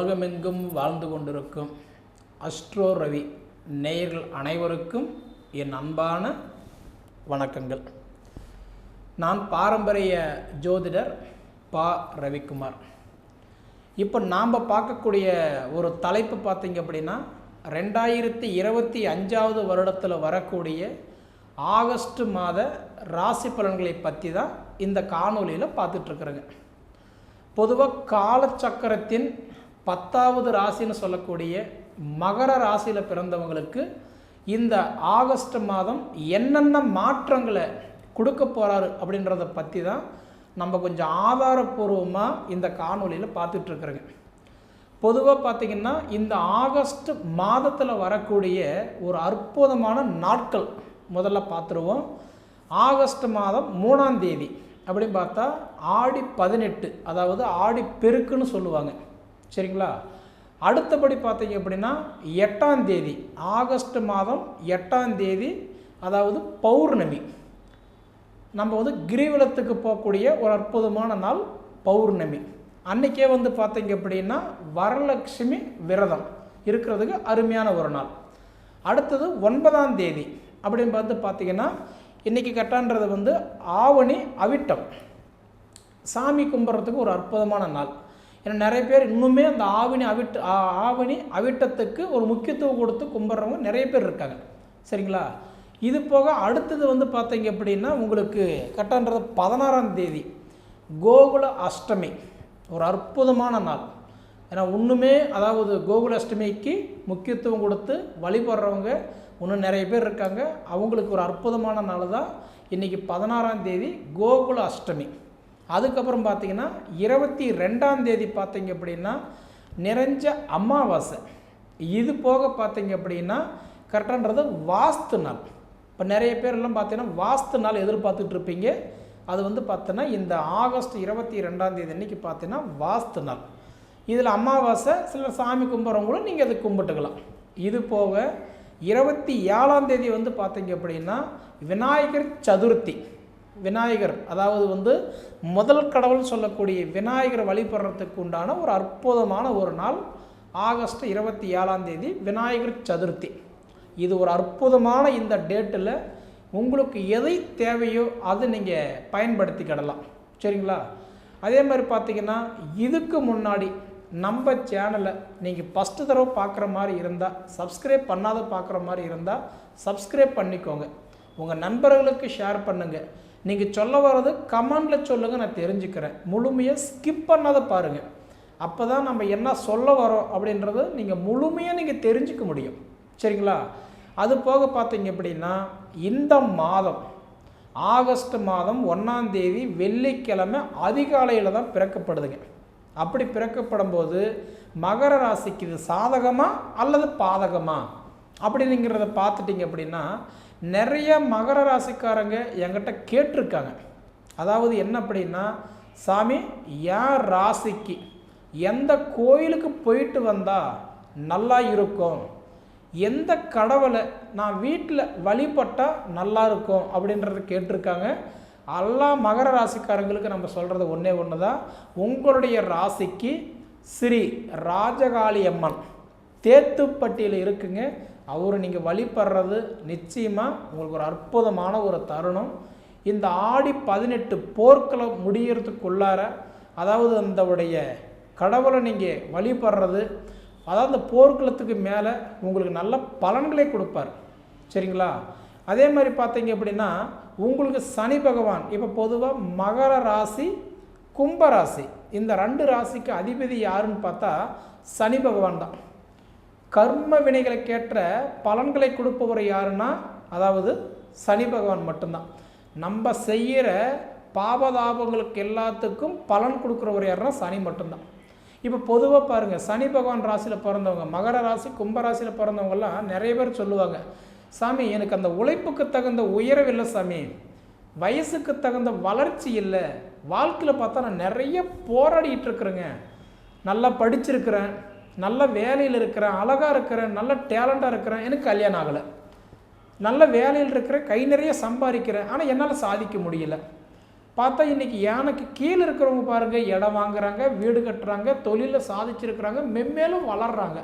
உலகமெங்கும் வாழ்ந்து கொண்டிருக்கும் அஸ்ட்ரோ ரவி நேயர்கள் அனைவருக்கும் என் அன்பான வணக்கங்கள். நான் பாரம்பரிய ஜோதிடர் பா. ரவிக்குமார். இப்போ நாம் பார்க்கக்கூடிய ஒரு தலைப்பு பார்த்தீங்க அப்படின்னா ரெண்டாயிரத்தி இருபத்தி அஞ்சாவது வருடத்தில் வரக்கூடிய ஆகஸ்ட் மாத ராசி பலன்களை பற்றி தான் இந்த காணொலியில் பார்த்துட்ருக்குறேங்க பொதுவாக காலச்சக்கரத்தின் பத்தாவது ராசின்னு சொல்லக்கூடிய மகர ராசியில் பிறந்தவங்களுக்கு இந்த ஆகஸ்ட் மாதம் என்னென்ன மாற்றங்களை கொடுக்க போகிறாரு அப்படின்றத பற்றி தான் நம்ம கொஞ்சம் ஆதாரபூர்வமாக இந்த காணொலியில் பார்த்துட்ருக்குறோங்க பொதுவாக பார்த்திங்கன்னா இந்த ஆகஸ்ட் மாதத்தில் வரக்கூடிய ஒரு அற்புதமான நாட்கள் முதல்ல பார்த்துருவோம். ஆகஸ்ட் மாதம் மூணாம் தேதி அப்படின்னு பார்த்தா ஆடி பதினெட்டு அதாவது ஆடி பெருக்குன்னு சொல்லுவாங்க. சரிங்களா? அடுத்தபடி பார்த்தீங்க அப்படின்னா எட்டாம் தேதி ஆகஸ்ட் மாதம் எட்டாம் தேதி அதாவது பௌர்ணமி. நம்ம வந்து கிரிவலத்துக்கு போகக்கூடிய ஒரு அற்புதமான நாள் பௌர்ணமி. அன்றைக்கே வந்து பார்த்தீங்க அப்படின்னா வரலட்சுமி விரதம் இருக்கிறதுக்கு அருமையான ஒரு நாள். அடுத்தது ஒன்பதாம் தேதி அப்படின்னு பார்த்து பார்த்தீங்கன்னா இன்றைக்கி கட்டான்றது வந்து ஆவணி அவிட்டம். சாமி கும்பிட்றதுக்கு ஒரு அற்புதமான நாள். ஏன்னா நிறைய பேர் இன்னுமே அந்த ஆவணி அவிட்ட ஆவணி அவிட்டத்துக்கு ஒரு முக்கியத்துவம் கொடுத்து கும்பிட்றவங்க நிறைய பேர் இருக்காங்க. சரிங்களா? இது போக அடுத்தது வந்து பார்த்தீங்க அப்படின்னா உங்களுக்கு கட்டான்றது பதினாறாம் தேதி கோகுல அஷ்டமி. ஒரு அற்புதமான நாள். ஏன்னா ஒன்றுமே அதாவது கோகுல அஷ்டமிக்கு முக்கியத்துவம் கொடுத்து வழிபடுறவங்க இன்னும் நிறைய பேர் இருக்காங்க. அவங்களுக்கு ஒரு அற்புதமான நாள் தான் இன்றைக்கி பதினாறாம் தேதி கோகுல அஷ்டமி. அதுக்கப்புறம் பார்த்தீங்கன்னா இருபத்தி ரெண்டாம் தேதி பார்த்தீங்க அப்படின்னா நிறைஞ்ச அமாவாசை. இது போக பார்த்தீங்க அப்படின்னா கரெக்டான்றது வாஸ்து நாள். இப்போ நிறைய பேர்லாம் பார்த்தீங்கன்னா வாஸ்து நாள் எதிர்பார்த்துட்டு இருப்பீங்க. அது வந்து பார்த்தோன்னா இந்த ஆகஸ்ட் இருபத்தி ரெண்டாம் தேதி அன்னைக்கு பார்த்தீங்கன்னா வாஸ்து நாள். இதில் அமாவாசை சில சாமி கும்பிட்றவங்களும் நீங்கள் அதை கும்பிட்டுக்கலாம். இது போக இருபத்தி ஏழாம் தேதி வந்து பார்த்தீங்க அப்படின்னா விநாயகர் சதுர்த்தி. விநாயகர் அதாவது வந்து முதல் கடவுள் சொல்லக்கூடிய விநாயகர் வழிபடுறதுக்கு உண்டான ஒரு அற்புதமான ஒரு நாள் ஆகஸ்ட் இருபத்தி ஏழாம் தேதி விநாயகர் சதுர்த்தி. இது ஒரு அற்புதமான இந்த டேட்டில் உங்களுக்கு எதை தேவையோ அது நீங்கள் பயன்படுத்திக்கிடலாம். சரிங்களா? அதே மாதிரி பார்த்தீங்கன்னா இதுக்கு முன்னாடி நம்ம சேனலை நீங்கள் ஃபஸ்ட்டு தடவை பார்க்குற மாதிரி இருந்தால் சப்ஸ்கிரைப் பண்ணாத பார்க்குற மாதிரி இருந்தால் சப்ஸ்கிரைப் பண்ணிக்கோங்க. உங்கள் நண்பர்களுக்கு ஷேர் பண்ணுங்கள் நீங்கள் சொல்ல வர்றது கமெண்டில் சொல்லுங்கள் நான் தெரிஞ்சுக்கிறேன். முழுமையாக ஸ்கிப் பண்ணாத பாருங்கள் அப்போ தான் நம்ம என்ன சொல்ல வரோம் அப்படின்றத நீங்கள் முழுமையாக நீங்கள் தெரிஞ்சுக்க முடியும். சரிங்களா? அது போக பார்த்தீங்க அப்படின்னா இந்த மாதம் ஆகஸ்ட் மாதம் ஒன்றாந்தேதி வெள்ளிக்கிழமை அதிகாலையில் தான் பிறக்கப்படுதுங்க. அப்படி பிறக்கப்படும் போது மகர ராசிக்கு இது சாதகமா அல்லது பாதகமா? அப்படிங்கிறத பார்த்துட்டிங்க அப்படின்னா நிறைய மகர ராசிக்காரங்க என்கிட்ட கேட்டிருக்காங்க. அதாவது என்ன அப்படின்னா சாமி என் ராசிக்கு? எந்த கோயிலுக்கு போயிட்டு வந்தால் நல்லா இருக்கும்? எந்த கடவுளை நான் வீட்டில் வழிபட்டால் நல்லா இருக்கும்? அப்படின்றத கேட்டிருக்காங்க. எல்லா மகர ராசிக்காரங்களுக்கு நம்ம சொல்கிறது ஒன்றே ஒன்று தான் உங்களுடைய ராசிக்கு ஸ்ரீ ராஜகாளி அம்மன் தேத்துப்பட்டியில் இருக்குங்க. அவர் நீங்கள் வழிபடுறது நிச்சயமாக உங்களுக்கு ஒரு அற்புதமான ஒரு தருணம். இந்த ஆடி பதினெட்டு போர்க்களம் முடியறதுக்குள்ளார அதாவது அந்த உடைய கடவுளை நீங்கள் வழிபடுறது அதாவது அந்த போர்க்களத்துக்கு மேலே உங்களுக்கு நல்ல பலன்களை கொடுப்பார். சரிங்களா? அதே மாதிரி பார்த்தீங்க அப்படின்னா உங்களுக்கு சனி பகவான் இப்போ பொதுவாக மகர ராசி கும்ப ராசி இந்த ரெண்டு ராசிக்கு அதிபதி யாருன்னு பார்த்தா சனி பகவான் தான். கர்ம வினைகளுக்கேற்ற பலன்களை கொடுப்பவர் யாருன்னா அதாவது சனி பகவான் மட்டும்தான். நம்ம செய்கிற பாபதாபங்களுக்கு எல்லாத்துக்கும் பலன் கொடுக்குறவர் யாருன்னா சனி மட்டும்தான். இப்போ பொதுவாக பாருங்கள் சனி பகவான் ராசியில் பிறந்தவங்க மகர ராசி கும்ப ராசியில் பிறந்தவங்கலாம் நிறைய பேர் சொல்லுவாங்க சாமி எனக்கு அந்த உழைப்புக்கு தகுந்த உயரவில்லை இல்லை சாமி. வயசுக்கு தகுந்த வளர்ச்சி இல்லை. வாழ்க்கையில் பார்த்தா நான் நிறைய போராடிட்டு இருக்கிறேங்க. நல்லா படிச்சிருக்கிறேன். நல்ல வேலையில் இருக்கிறேன் அழகாக இருக்கிறேன் நல்ல டேலண்டாக இருக்கிறேன் எனக்கு கல்யாணம் ஆகலை. நல்ல வேலையில் இருக்கிறேன் கை நிறைய சம்பாதிக்கிறேன் ஆனால் என்னால் சாதிக்க முடியல. பார்த்தா இன்றைக்கி யானைக்கு கீழே இருக்கிறவங்க பாருங்கள் இடம் வாங்குறாங்க வீடு கட்டுறாங்க தொழிலில் சாதிச்சிருக்கிறாங்க மென்மேலும் வளர்கிறாங்க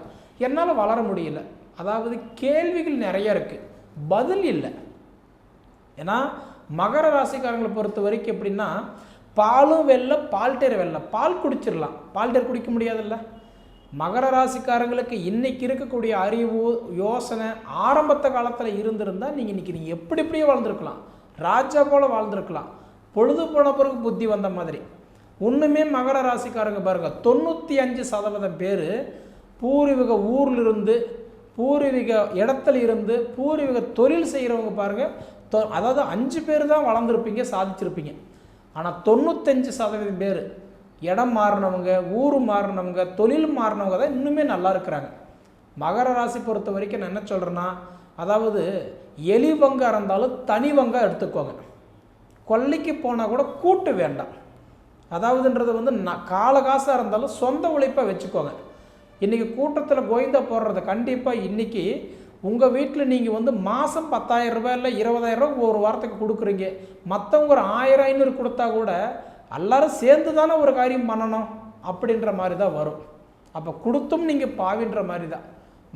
என்னால் வளர முடியல. அதாவது கேள்விகள் நிறைய இருக்குது பதில் இல்லை. ஏன்னா மகர ராசிக்காரங்களை பொறுத்த வரைக்கும் எப்படின்னா பாலும் வெள்ளை பால்டேர் வெள்ளை பால் குடிச்சிடலாம். பால்டேர் குடிக்க முடியாதுல்ல. மகர ராசிக்காரங்களுக்கு இன்னைக்கு இருக்கக்கூடிய அறிவு யோசனை ஆரம்பத்த காலத்தில் இருந்திருந்தால் நீங்கள் இன்னைக்கு நீங்கள் எப்படி எப்படியே வாழ்ந்துருக்கலாம். ராஜா போல் வாழ்ந்துருக்கலாம். பொழுது போன பிறகு புத்தி வந்த மாதிரி. ஒன்றுமே மகர ராசிக்காரங்க பாருங்க தொண்ணூற்றி அஞ்சு சதவீதம் பேர் பூர்வீக ஊரில் இருந்து பூர்வீக இடத்துல இருந்து பூர்வீக தொழில் செய்கிறவங்க பாருங்கள் தொ அதாவது அஞ்சு பேர் தான் வளர்ந்துருப்பீங்க சாதிச்சிருப்பீங்க. ஆனால் தொண்ணூத்தஞ்சு சதவீதம் பேர் இடம் மாறினவங்க ஊர் மாறினவங்க தொழில் மாறினவங்க தான் இன்னுமே நல்லா இருக்கிறாங்க. மகர ராசி பொறுத்த வரைக்கும் நான் என்ன சொல்கிறேன்னா அதாவது எலி இருந்தாலும் தனி வங்கா எடுத்துக்கோங்க. கொல்லைக்கு போனால் கூட கூட்டு வேண்டாம். அதாவதுன்றது வந்து நான் கால காசாக இருந்தாலும் சொந்த உழைப்பாக வச்சுக்கோங்க. இன்றைக்கி கூட்டத்தில் கோயந்தா போடுறத கண்டிப்பாக இன்றைக்கி உங்கள் வீட்டில் நீங்கள் வந்து மாதம் பத்தாயிரம் ரூபாய் இல்லை இருபதாயிரம் ரூபாய் ஒரு வாரத்துக்கு கொடுக்குறீங்க. மற்றவங்க ஒரு ஆயிரம் ஐநூறு கொடுத்தா கூட எல்லாரும் சேர்ந்து தானே ஒரு காரியம் பண்ணணும் அப்படின்ற மாதிரி தான் வரும். அப்போ கொடுத்தும் நீங்கள் பாவின்ற மாதிரி தான்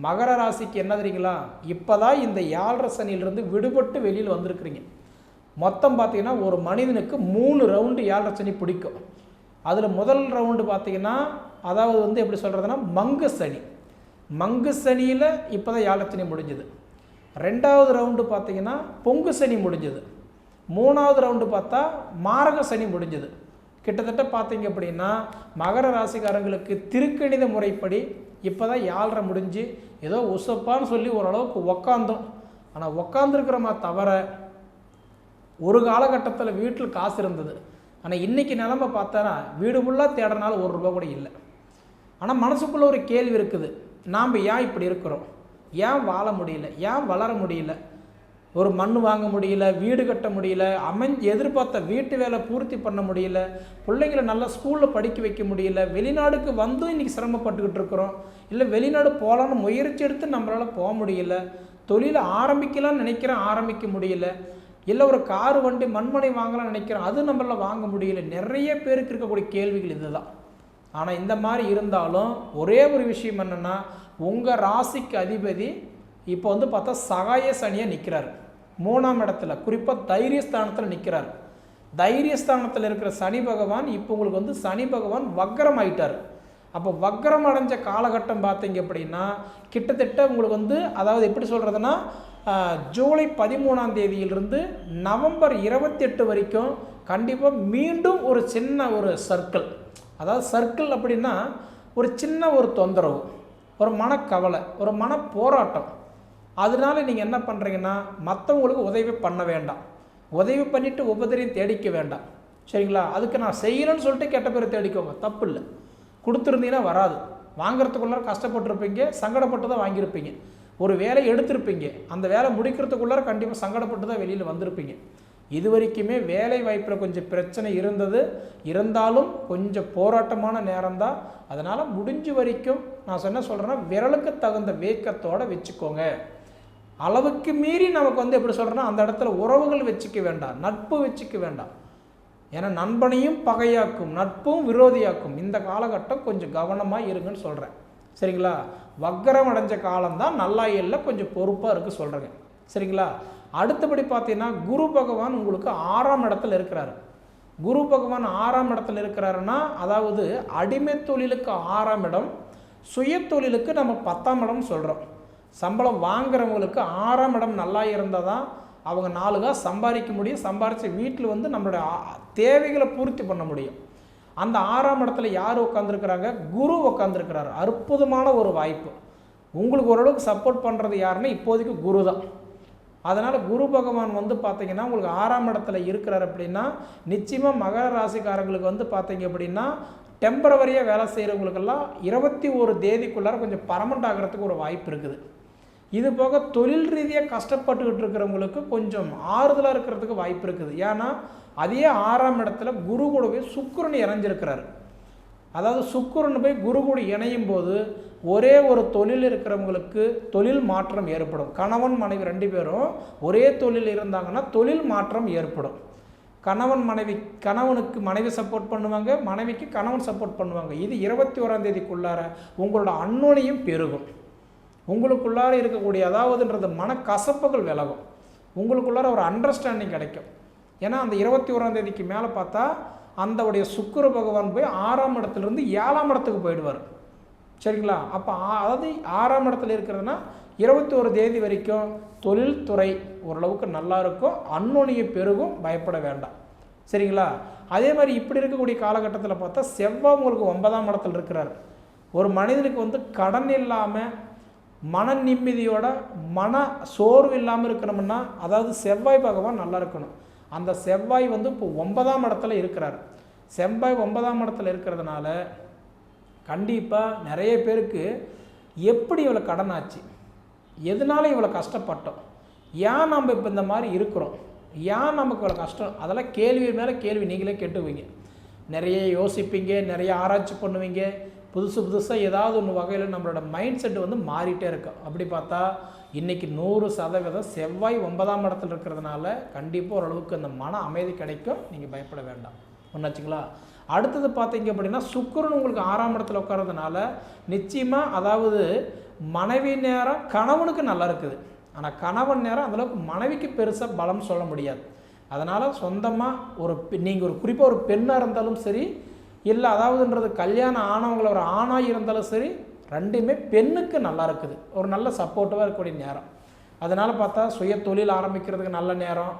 மகர ராசிக்கு என்ன தெரியுங்களா? இப்போ தான் இந்த ஏழரை சனியிலிருந்து விடுபட்டு வெளியில் வந்திருக்கிறீங்க. மொத்தம் பார்த்தீங்கன்னா ஒரு மனிதனுக்கு மூணு ரவுண்டு ஏழரை சனி பிடிக்கும். அதில் முதல் ரவுண்டு பார்த்தீங்கன்னா அதாவது வந்து எப்படி சொல்கிறதுனா மங்கு சனி. மங்கு சனியில் இப்போ தான் ஏழரை சனி முடிஞ்சுது. ரெண்டாவது ரவுண்டு பார்த்தீங்கன்னா பொங்கு சனி முடிஞ்சுது. மூணாவது ரவுண்டு பார்த்தா மாரக சனி முடிஞ்சுது. கிட்டத்தட்ட பார்த்தீங்க அப்படின்னா மகர ராசிக்காரங்களுக்கு திருக்கணித முறைப்படி இப்போ தான் யாழ்ரை முடிஞ்சு ஏதோ உசப்பான்னு சொல்லி ஓரளவுக்கு உக்காந்தோம். ஆனால் உக்காந்துருக்கிறோமா தவிர ஒரு காலகட்டத்தில் வீட்டில் காசு இருந்தது. ஆனால் இன்றைக்கி நிலமை பார்த்தா வீடு ஃபுல்லாக தேடினாலும் ஒரு ரூபா கூட இல்லை. ஆனால் மனசுக்குள்ளே ஒரு கேள்வி இருக்குது. நாம் ஏன் இப்படி இருக்கிறோம்? ஏன் வாழ முடியல? ஏன் வளர முடியல? ஒரு மண் வாங்க முடியல வீடு கட்ட முடியல அமைஞ்சு எதிர்பார்த்த வீட்டு வேலை பூர்த்தி பண்ண முடியல பிள்ளைங்களை நல்லா ஸ்கூலில் படிக்க வைக்க முடியல வெளிநாடுக்கு வந்தும் இன்றைக்கி சிரமப்பட்டுக்கிட்டு இருக்கிறோம். இல்லை வெளிநாடு போகலான்னு முயற்சி எடுத்து நம்மளால் போக முடியல. தொழிலை ஆரம்பிக்கலாம்னு நினைக்கிறேன் ஆரம்பிக்க முடியல. இல்லை ஒரு கார் வண்டி மண்மனை வாங்கலாம்னு நினைக்கிறோம் அது நம்மளால் வாங்க முடியல. நிறைய பேருக்கு இருக்கக்கூடிய கேள்விகள் இதுதான். ஆனால் இந்த மாதிரி இருந்தாலும் ஒரே ஒரு விஷயம் என்னென்னா உங்கள் ராசிக்கு அதிபதி இப்போ வந்து பார்த்தா சகாய சனியாக நிற்கிறார் மூணாம் இடத்துல குறிப்பாக தைரியஸ்தானத்தில் நிற்கிறார் தைரியஸ்தானத்தில் இருக்கிற சனி பகவான் இப்போ உங்களுக்கு வந்து சனி பகவான் வக்கரம் ஆயிட்டார். அப்போ வக்கரம் அடைஞ்ச காலகட்டம் பார்த்தீங்க அப்படின்னா கிட்டத்தட்ட உங்களுக்கு வந்து அதாவது எப்படி சொல்கிறதுனா ஜூலை பதிமூணாம் தேதியிலிருந்து நவம்பர் இருபத்தெட்டு வரைக்கும் கண்டிப்பாக மீண்டும் ஒரு சின்ன ஒரு சர்க்கிள். அதாவது சர்க்கிள் அப்படின்னா ஒரு சின்ன ஒரு தொந்தரவு ஒரு மனக்கவலை ஒரு மன போராட்டம் அதனால நீங்கள் என்ன பண்ணுறீங்கன்னா மற்றவங்களுக்கு உதவி பண்ண வேண்டாம். உதவி பண்ணிவிட்டு உபதிரியும் தேடிக்க வேண்டாம். சரிங்களா? அதுக்கு நான் செய்கிறேன்னு சொல்லிட்டு கெட்ட பேர் தேடிக்கோங்க. தப்பு இல்லை. கொடுத்துருந்தீங்கன்னா வராது. வாங்குறதுக்குள்ளார கஷ்டப்பட்டிருப்பீங்க சங்கடப்பட்டு தான் வாங்கியிருப்பீங்க. ஒரு வேலை எடுத்திருப்பீங்க. அந்த வேலை முடிக்கிறதுக்குள்ளார கண்டிப்பாக சங்கடப்பட்டு தான் வெளியில் வந்திருப்பீங்க. இது வரைக்குமே வேலை வாய்ப்பில் கொஞ்சம் பிரச்சனை இருந்தது. இருந்தாலும் கொஞ்சம் போராட்டமான நேரம்தான். அதனால் முடிஞ்ச வரைக்கும் நான் என்ன சொல்கிறேன்னா விரலுக்கு தகுந்த வேக்கத்தோடு வச்சுக்கோங்க. அளவுக்கு மீறி நமக்கு வந்து எப்படி சொல்கிறேன்னா அந்த இடத்துல உறவுகள் வச்சுக்க வேண்டாம் நட்பு வச்சுக்க வேண்டாம். ஏன்னா நண்பனையும் பகையாக்கும் நட்பும் விரோதியாக்கும். இந்த காலகட்டம் கொஞ்சம் கவனமாக இருங்கன்னு சொல்கிறேன் சரிங்களா? வக்கரம் அடைஞ்ச காலம்தான் நல்லா இல்லை கொஞ்சம் பொறுப்பாக இருக்குது சொல்கிறேங்க சரிங்களா? அடுத்தபடி பார்த்தீங்கன்னா குரு பகவான் உங்களுக்கு ஆறாம் இடத்துல இருக்கிறாரு. குரு பகவான் ஆறாம் இடத்துல இருக்கிறாருன்னா அதாவது அடிமை தொழிலுக்கு ஆறாம் இடம் சுய தொழிலுக்கு நம்ம பத்தாம் இடம் சொல்கிறோம் சம்பளம் வாங்குறவங்களுக்கு ஆறாம் இடம் நல்லா இருந்தால் தான் அவங்க நாலுகா சம்பாதிக்க முடியும். சம்பாரித்து வீட்டில் வந்து நம்மளுடைய தேவைகளை பூர்த்தி பண்ண முடியும். அந்த ஆறாம் இடத்துல யார் உட்காந்துருக்கிறாங்க குரு உட்காந்துருக்கிறாரு அற்புதமான ஒரு வாய்ப்பு. உங்களுக்கு ஓரளவுக்கு சப்போர்ட் பண்ணுறது யாருன்னா இப்போதைக்கு குரு தான் அதனால் குரு பகவான் வந்து பார்த்தீங்கன்னா உங்களுக்கு ஆறாம் இடத்துல இருக்கிறார் அப்படின்னா நிச்சயமாக மகர ராசிக்காரங்களுக்கு வந்து பார்த்தீங்க அப்படின்னா டெம்பரவரியாக வேலை செய்கிறவங்களுக்கெல்லாம் இருபத்தி ஒரு தேதிக்குள்ளார கொஞ்சம் பரமண்ட் ஆகிறதுக்கு ஒரு வாய்ப்பு இருக்குது. இது போக தொழில் ரீதியாக கஷ்டப்பட்டுக்கிட்டு இருக்கிறவங்களுக்கு கொஞ்சம் ஆறுதலாக இருக்கிறதுக்கு வாய்ப்பு இருக்குது. ஏன்னா அதே ஆறாம் இடத்துல குரு கூடவே சுக்கிரன் இணைஞ்சிருக்கிறாரு. அதாவது சுக்கிரன் போய் குரு கூட இணையும் போது ஒரே ஒரு தொழில் இருக்கிறவங்களுக்கு தொழில் மாற்றம் ஏற்படும். கணவன் மனைவி ரெண்டு பேரும் ஒரே தொழில் இருந்தாங்கன்னா தொழில் மாற்றம் ஏற்படும். கணவன் மனைவி கணவனுக்கு மனைவி சப்போர்ட் பண்ணுவாங்க மனைவிக்கு கணவன் சப்போர்ட் பண்ணுவாங்க. இது இருபத்தி ஓராம் தேதிக்குள்ளார உங்களோட அன்னோனையும் பெருகும். உங்களுக்குள்ளார இருக்கக்கூடிய அதாவதுன்றது மனக்கசப்புகள் விலகும். உங்களுக்குள்ளார ஒரு அண்டர்ஸ்டாண்டிங் கிடைக்கும். ஏன்னா அந்த இருபத்தி ஓராம் தேதிக்கு மேலே பார்த்தா அந்தவுடைய சுக்கிர பகவான் போய் ஆறாம் இடத்துலேருந்து ஏழாம் இடத்துக்கு போயிடுவார். சரிங்களா? அப்போ அதாவது ஆறாம் இடத்துல இருக்கிறதுனா இருபத்தி ஒரு தேதி வரைக்கும் தொழில்துறை ஓரளவுக்கு நல்லா இருக்கும் அன்னொனியை பெருகும் பயப்பட வேண்டாம். சரிங்களா? அதே மாதிரி இப்படி இருக்கக்கூடிய காலகட்டத்தில் பார்த்தா செவ்வாய் உங்களுக்கு ஒன்பதாம் இடத்துல இருக்கிறார். ஒரு மனிதனுக்கு வந்து கடன் இல்லாமல் மன நிம்மதியோட மன சோர்வு இல்லாமல் இருக்கணும்னா அதாவது செவ்வாய் பகவான் நல்லா இருக்கணும். அந்த செவ்வாய் வந்து இப்போ ஒன்பதாம் இடத்துல இருக்கிறார். செவ்வாய் ஒன்பதாம் இடத்துல இருக்கிறதுனால கண்டிப்பாக நிறைய பேருக்கு எப்படி இவ்வளோ கடன் ஆச்சு? எதனால இவ்வளோ கஷ்டப்பட்டோம்? ஏன் நம்ம இப்போ இந்த மாதிரி இருக்கிறோம்? ஏன் நமக்கு இவ்வளோ கஷ்டம்? அதெல்லாம் கேள்வி மேலே கேள்வி நீங்களே கேட்டுவீங்க நிறைய யோசிப்பீங்க நிறைய ஆராய்ச்சி பண்ணுவீங்க. புதுசு புதுசாக ஏதாவது ஒன்று வகையில் நம்மளோட மைண்ட் செட் வந்து மாறிட்டே இருக்கும் அப்படி பார்த்தா இன்றைக்கி நூறு சதவீதம் செவ்வாய் ஒன்பதாம் இடத்துல இருக்கிறதுனால கண்டிப்பாக ஓரளவுக்கு அந்த மன அமைதி கிடைக்கும். நீங்கள் பயப்பட வேண்டாம். ஒன்றாச்சுங்களா அடுத்தது பார்த்தீங்க அப்படின்னா சுக்கரன் உங்களுக்கு ஆறாம் இடத்துல உட்கார்றதுனால நிச்சயமாக அதாவது மனைவி நேரம் கணவனுக்கு நல்லா இருக்குது. ஆனால் கணவன் நேரம் அந்தளவுக்கு மனைவிக்கு பெருசாக பலம் சொல்ல முடியாது. அதனால் சொந்தமாக ஒரு நீங்கள் ஒரு குறிப்பாக ஒரு பெண்ணாக இருந்தாலும் சரி இல்லை அதாவதுன்றது கல்யாணம் ஆனவங்கள ஒரு ஆணாக இருந்தாலும் சரி ரெண்டுமே பெண்ணுக்கு நல்லா இருக்குது. ஒரு நல்ல சப்போர்ட்டிவாக இருக்கக்கூடிய நேரம். அதனால் பார்த்தா சுய தொழில் ஆரம்பிக்கிறதுக்கு நல்ல நேரம்.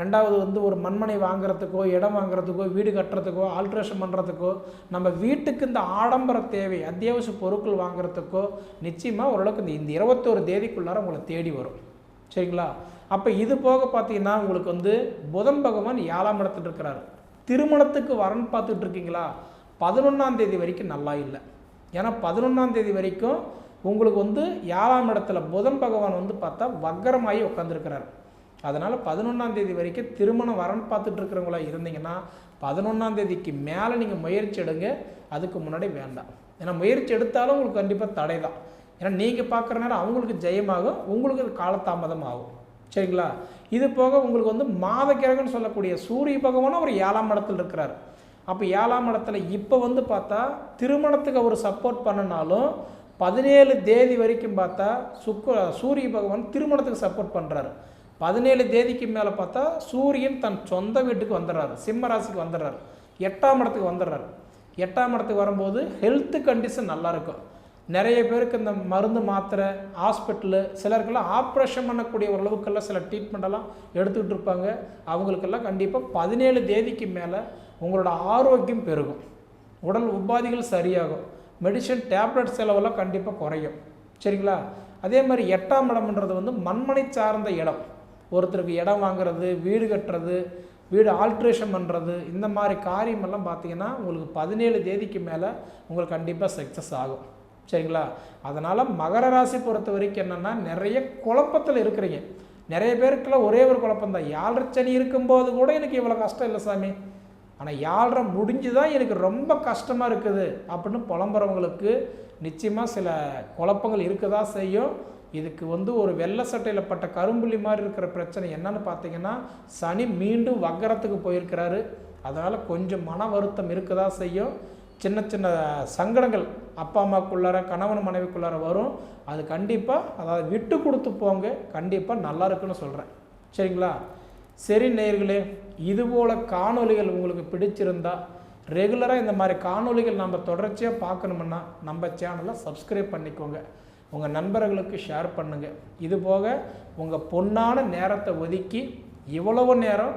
ரெண்டாவது வந்து ஒரு மண்மனை வாங்குறதுக்கோ இடம் வாங்குறதுக்கோ வீடு கட்டுறதுக்கோ ஆல்ட்ரேஷன் பண்ணுறதுக்கோ நம்ம வீட்டுக்கு இந்த ஆடம்பர தேவை அத்தியாவசிய பொருட்கள் வாங்குறதுக்கோ நிச்சயமாக ஓரளவுக்கு இந்த இந்த இருபத்தோரு தேதிக்குள்ளார உங்களை தேடி வரும். சரிங்களா? அப்போ இது போக பார்த்தீங்கன்னா உங்களுக்கு வந்து புதன் பகவான் ஏழாம் இடத்துல இருக்கிறாரு. திருமணத்துக்கு வரன் பார்த்துட்டு இருக்கீங்களா பதினொன்றாம் தேதி வரைக்கும் நல்லா இல்லை. ஏன்னா பதினொன்றாம் தேதி வரைக்கும் உங்களுக்கு வந்து ஏழாம் இடத்துல புதன் பகவான் வந்து பார்த்தா வக்கரமாகி உட்காந்துருக்கிறார் அதனால் பதினொன்றாம் தேதி வரைக்கும் திருமணம் வரன் பார்த்துட்டு இருக்கிறவங்களா இருந்தீங்கன்னா பதினொன்றாம் தேதிக்கு மேலே நீங்கள் முயற்சி எடுங்க. அதுக்கு முன்னாடி வேண்டாம். ஏன்னா முயற்சி எடுத்தாலும் உங்களுக்கு கண்டிப்பாக தடை தான் ஏன்னா நீங்கள் பார்க்குற நேரம் அவங்களுக்கு ஜெயமாகும் உங்களுக்கு காலதாமதம் ஆகும். சரிங்களா? இது போக உங்களுக்கு வந்து மாத கிரகம்னு சொல்லக்கூடிய சூரிய பகவானும் ஒரு ஏழாம் இடத்துல இருக்கிறார். அப்போ ஏழாம் இடத்துல இப்போ வந்து பார்த்தா திருமணத்துக்கு அவர் சப்போர்ட் பண்ணினாலும் பதினேழு தேதி வரைக்கும் பார்த்தா சுக்க சூரிய பகவான் திருமணத்துக்கு சப்போர்ட் பண்ணுறாரு பதினேழு தேதிக்கு மேலே பார்த்தா சூரியன் தன் சொந்த வீட்டுக்கு வந்துடுறாரு. சிம்ம ராசிக்கு வந்துடுறாரு. எட்டாம் இடத்துக்கு வந்துடுறாரு. எட்டாம் இடத்துக்கு வரும்போது ஹெல்த் கண்டிஷன் நல்லாயிருக்கும் நிறைய பேருக்கு இந்த மருந்து மாத்திரை ஹாஸ்பிட்டலு சிலருக்கெல்லாம் ஆப்ரேஷன் பண்ணக்கூடிய ஓரளவுக்கெல்லாம் சில ட்ரீட்மெண்ட்டெல்லாம் எடுத்துக்கிட்டு இருப்பாங்க. அவங்களுக்கெல்லாம் கண்டிப்பாக பதினேழு தேதிக்கு மேலே உங்களோட ஆரோக்கியம் பெருகும். உடல் உபாதிகள் சரியாகும். மெடிசன் டேப்லெட் செலவெல்லாம் கண்டிப்பாக குறையும். சரிங்களா? அதே மாதிரி எட்டாம் இடம்ன்றது வந்து மண்மனை சார்ந்த இடம். ஒருத்தருக்கு இடம் வாங்குறது வீடு கட்டுறது வீடு ஆல்ட்ரேஷன் பண்ணுறது இந்த மாதிரி காரியமெல்லாம் பார்த்தீங்கன்னா உங்களுக்கு பதினேழு தேதிக்கு மேலே உங்களுக்கு கண்டிப்பாக சக்ஸஸ் ஆகும். சரிங்களா? அதனால் மகர ராசி பொறுத்த வரைக்கும் என்னென்னா நிறைய குழப்பத்தில் இருக்கிறீங்க. நிறைய பேருக்குலாம் ஒரே ஒரு குழப்பம் தான் யாழ்ரை சனி இருக்கும்போது கூட எனக்கு இவ்வளோ கஷ்டம் இல்லை சாமி. ஆனால் யாழ்ரை முடிஞ்சு தான் எனக்கு ரொம்ப கஷ்டமாக இருக்குது அப்படின்னு புலம்புறவங்களுக்கு நிச்சயமாக சில குழப்பங்கள் இருக்க தான் செய்யும். இதுக்கு வந்து ஒரு வெள்ளை சட்டையில் பட்ட கரும்புள்ளி மாதிரி இருக்கிற பிரச்சனை என்னன்னு பார்த்தீங்கன்னா சனி மீண்டும் வக்கரத்துக்கு போயிருக்கிறாரு. அதனால் கொஞ்சம் மன வருத்தம் இருக்க தான் செய்யும். சின்ன சின்ன சங்கடங்கள் அப்பா அம்மாக்குள்ளார கணவன் மனைவிக்குள்ளார வரும். அது கண்டிப்பாக அதாவது விட்டு கொடுத்து போங்க கண்டிப்பாக நல்லா இருக்குன்னு சொல்கிறேன் சரிங்களா? சரி நேயர்களே இதுபோல் காணொளிகள் உங்களுக்கு பிடிச்சிருந்தா ரெகுலராக இந்த மாதிரி காணொளிகள் நம்ம தொடர்ச்சியாக பார்க்கணுமுன்னா நம்ம சேனலை சப்ஸ்கிரைப் பண்ணிக்கோங்க. உங்கள் நண்பர்களுக்கு ஷேர் பண்ணுங்கள் இது போக உங்கள் பொன்னான நேரத்தை ஒதுக்கி இவ்வளவு நேரம்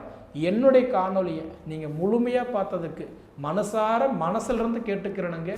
என்னுடைய காணொலியை நீங்கள் முழுமையாக பார்த்ததுக்கு மனசார மனசிலிருந்து கேட்டுக்கிறேனுங்க.